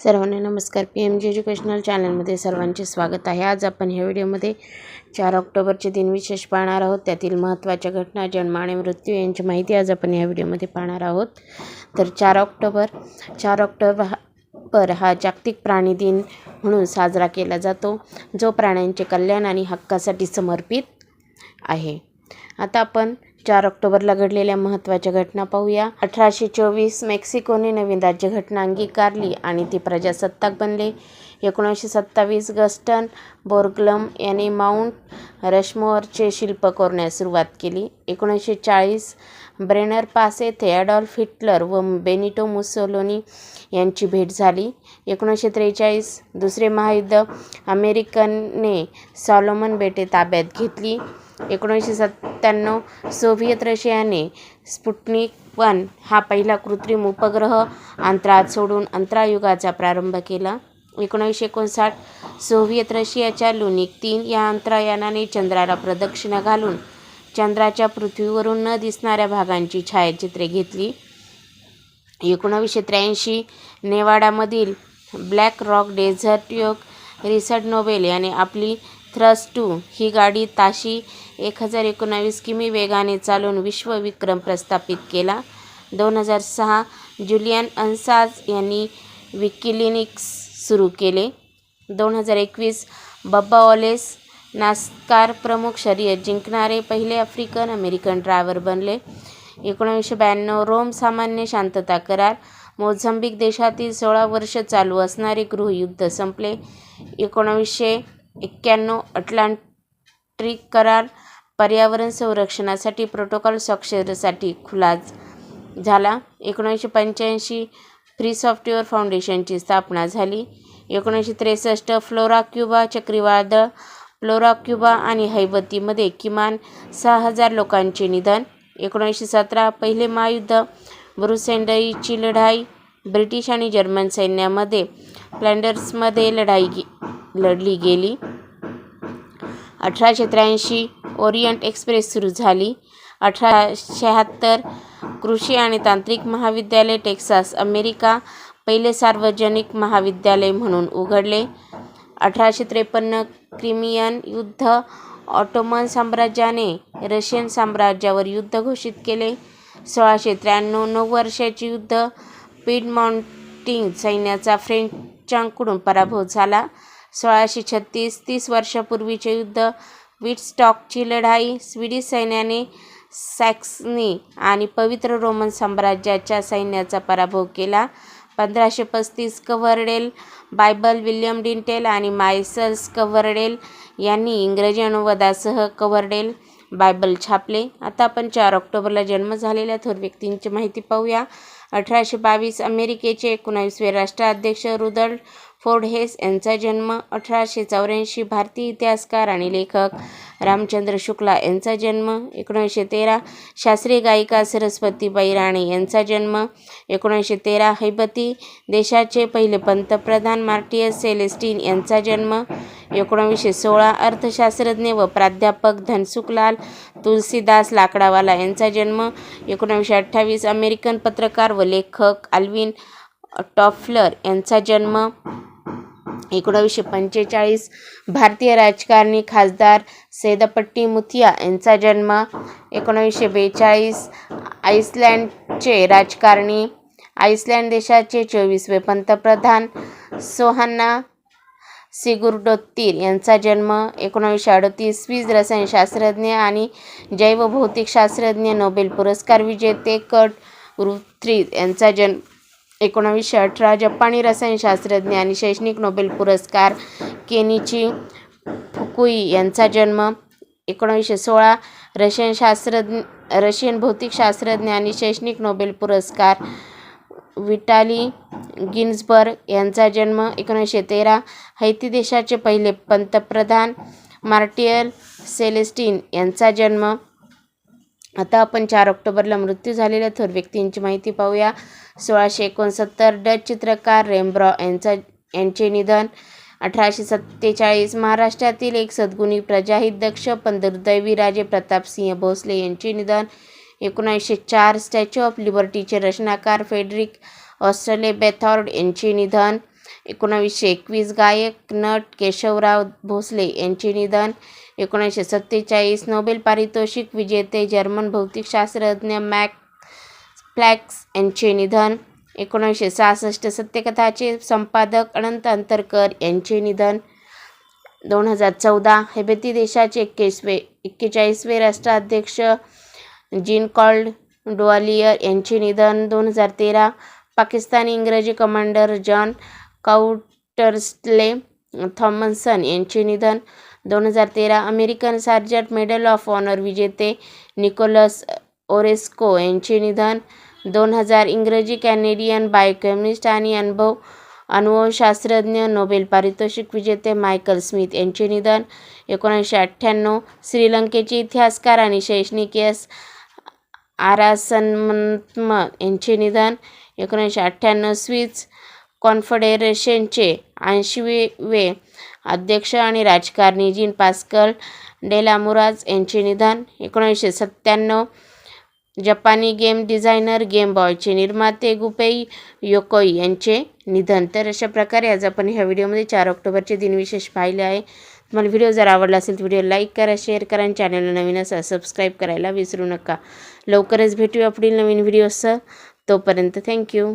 सर्वांना नमस्कार. P M G educational चॅनलमध्ये सर्वांचे स्वागत आहे. आज आपण ह्या व्हिडिओमध्ये चार ऑक्टोबरचे दिन विशेष पाहणार आहोत. त्यातील महत्त्वाच्या घटना जन्म आणि मृत्यू यांची माहिती आज आपण ह्या व्हिडिओमध्ये पाहणार आहोत. तर चार ऑक्टोबर चार ऑक्टोबर हा जागतिक प्राणी दिन म्हणून साजरा केला जातो जो प्राण्यांचे कल्याण आणि हक्कासाठी समर्पित आहे. आता आपण चार ऑक्टोबरला घडलेल्या महत्त्वाच्या घटना पाहूया. अठराशे चोवीस मेक्सिकोने नवीन राज्यघटना अंगीकारली आणि ती प्रजासत्ताक बनले. एकोणीसशे सत्तावीस गस्टन बोर्गलम यांनी माउंट रशमोअरचे शिल्प कोरण्यास सुरुवात केली. एकोणीसशे चाळीस ब्रेनर पास येथे ॲडॉल्फ हिटलर व बेनिटो मुसोलोनी यांची भेट झाली. एकोणीसशे त्रेचाळीस दुसरे महायुद्ध अमेरिकनने सॉलोमन बेटे ताब्यात घेतली. एकोणीसशे सत्त्याण्णव सोव्हिएत रशियाने स्पुटनिक वन हा पहिला कृत्रिम उपग्रह अंतराळात सोडून अंतराळयुगाचा प्रारंभ केला. एकोणीसशे एकोणसाठ सोव्हिएत रशियाच्या लुनिक तीन या अंतराळयानाने चंद्राला प्रदक्षिणा घालून चंद्राच्या पृथ्वीवरून न दिसणाऱ्या भागांची छायाचित्रे घेतली. एकोणावीसशे त्र्याऐंशी नेवाडामधील ब्लॅक रॉक डेझर्ट योग रिसर्ड नोबेल याने आपली थ्रस टू. ही गाडी ताशी एक हजार एकोणावीस किमी वेगाने चालून विश्वविक्रम प्रस्थापित केला. दोन हजार सहा जुलियन अन्साज यांनी विकिलिनिक्स सुरू केले. दोन हजार एकवीस बब्बा ऑलेस नास्कार प्रमुख शर्यत जिंकणारे पहिले आफ्रिकन अमेरिकन ड्रायव्हर बनले. एकोणीसशे ब्याण्णव रोम सामान्य शांतता करार. मोझंबिक देशातील सोळा वर्ष चालू असणारे गृहयुद्ध संपले. एकोणावीसशे एक्क्याण्णव अटलांट्रिक करार पर्यावरण संरक्षणासाठी प्रोटोकॉल स्वाक्षरीसाठी खुला झाला. एकोणीसशे पंच्याऐंशी फ्री सॉफ्टवेअर फाउंडेशनची स्थापना झाली. एकोणीसशे त्रेसष्ट फ्लोरा क्युबा चक्रीवादळ फ्लोरा क्युबा आणि हैबतीमध्ये किमान सहा हजार लोकांचे निधन. एकोणीसशे सतरा पहिले महायुद्ध ब्रुसेंडईची लढाई ब्रिटिश आणि जर्मन सैन्यामध्ये फ्लँडर्समध्ये लढाई गे लढली गेली. अठराशे त्र्याऐंशी ओरिएंट एक्सप्रेस सुरू झाली. अठरा शहात्तर कृषी आणि तांत्रिक महाविद्यालय टेक्सास अमेरिका पहिले सार्वजनिक महाविद्यालय म्हणून उघडले. अठराशे त्रेपन्न क्रिमियन युद्ध ऑटोमन साम्राज्याने रशियन साम्राज्यावर युद्ध घोषित केले. सोळाशे त्र्याण्णव नऊ वर्षाचे युद्ध पिडमॉन्टिंग सैन्याचा फ्रेंचांकडून पराभव झाला. सोळाशे छत्तीस तीस वर्षापूर्वीचे युद्ध विटस्टॉकची लढाई स्वीडिश सैन्याने सॅक्सनी आणि पवित्र रोमन साम्राज्याच्या सैन्याचा पराभव केला. पंधराशे पस्तीस कव्हरडेल बायबल विल्यम डिंटेल आणि मायसल्स कव्हरडेल यांनी इंग्रजी अनुवादासह कव्हरडेल बायबल छापले. आता आपण चार ऑक्टोबरला जन्म झालेल्या थोर व्यक्तींची माहिती पाहूया. अठराशे बावीस अमेरिकेचे एकोणावीसवे राष्ट्राध्यक्ष रुदल फोर्ड हेस यांचा जन्म अठराशे चौऱ्याऐंशी भारतीय इतिहासकार आणि लेखक रामचंद्र शुक्ला यांचा जन्म एकोणीसशे तेरा. शास्त्रीय गायिका सरस्वतीबाई राणे यांचा जन्म एकोणीसशे तेरा. हैबती देशाचे पहिले पंतप्रधान मार्टियस सेलेस्टिन यांचा जन्म एकोणावीसशे सोळा. अर्थशास्त्रज्ञ व प्राध्यापक धनसुखलाल तुलसीदास लाकडावाला यांचा जन्म एकोणावीसशे अठ्ठावीस. अमेरिकन पत्रकार व लेखक आल्विन टॉफलर यांचा जन्म एकोणावीसशे पंचेचाळीस. भारतीय राजकारणी खासदार सेदपट्टी मुथिया यांचा जन्म एकोणावीसशे बेचाळीस. आईसलँडचे राजकारणी आईसलँड देशाचे चोवीसवे पंतप्रधान सोहान्ना सिगुर्डोत्तीर यांचा जन्म एकोणावीसशे अडतीस स्वीज रसायनशास्त्रज्ञ आणि जैवभौतिकशास्त्रज्ञ नोबेल पुरस्कार विजेते कट रुथ्री यांचा जन्म एकोणावीसशे अठरा जपानी रसायनशास्त्रज्ञ आणि शैक्षणिक नोबेल पुरस्कार केनिची फुकुई यांचा जन्म एकोणावीसशे सोळा रशियन शास्त्रज्ञ रशियन भौतिकशास्त्रज्ञ आणि शैक्षणिक नोबेल पुरस्कार विटाली गिन्सबर्ग यांचा जन्म एकोणीसशे तेरा हैती देशाचे पहिले पंतप्रधान मार्टियल सेलेस्टिन यांचा जन्म आता आपण चार ऑक्टोबरला मृत्यू झालेल्या थोर व्यक्तींची माहिती पाहूया. सोळाशे एकोणसत्तर डच चित्रकार रेम्ब्रॉ यांचा यांचे निधन. अठराशे सत्तेचाळीस महाराष्ट्रातील एक सद्गुणी प्रजाहित दक्ष पण दुर्दैवी राजे प्रतापसिंह भोसले यांचे निधन. एकोणीसशे चार स्टॅच्यू ऑफ लिबर्टीचे रचनाकार फेडरिक ऑस्ट्रेले बेथॉर्ड यांचे निधन. एकोणावीसशे एकवीस गायक नट केशवराव भोसले यांचे निधन. एकोणीसशे सत्तेचाळीस नोबेल पारितोषिक विजेते जर्मन भौतिकशास्त्रज्ञ मॅक फ्लॅक्स यांचे निधन. एकोणीसशे सहासष्ट सत्यकथाचे संपादक अनंत अंतरकर यांचे निधन. दोन हजार चौदा हेबेती देशाचे एक्केसवे एक्केचाळीसवे राष्ट्राध्यक्ष जीन कॉल्ड डोवालियर यांचे निधन. दोन हजार तेरा पाकिस्तानी इंग्रजी कमांडर जॉन काउटर्सले थॉमसन यांचे निधन. दोन हजार तेरा American sergeant medal of honour विजेते निकोलस ओरेस्को यांचे निधन. दोन हजार इंग्रजी कॅनेडियन बायोकेमिस्ट आणि अनुभव अणुशास्त्रज्ञ नोबेल पारितोषिक विजेते मायकल स्मिथ यांचे निधन. एकोणीसशे अठ्ठ्याण्णव श्रीलंकेचे इतिहासकार आणि शैक्षणिक एस आरासनमत्म यांचे निधन. एकोणीसशे अठ्ठ्याण्णव स्विस कॉन्फेडरेशनचे ऐंशीवे अध्यक्ष आणि राजकारणी जीन पास्कल डेलामुराज यांचे निधन एकोणीसशे सत्त्याण्णव जपानी गेम डिझायनर गेम बॉयचे निर्माते गुपेई योकोई यांचे निधन. तर अशा प्रकारे आज आपण ह्या व्हिडिओमध्ये चार ऑक्टोबरचे दिनविशेष पाहिले आहे. तुम्हाला व्हिडिओ जर आवडला असेल तर व्हिडिओ लाईक करा शेअर करा आणि चॅनलला नवीन असा सबस्क्राईब करायला विसरू नका. लवकरच भेटूया पुढील नवीन व्हिडिओसह. तोपर्यंत थँक्यू.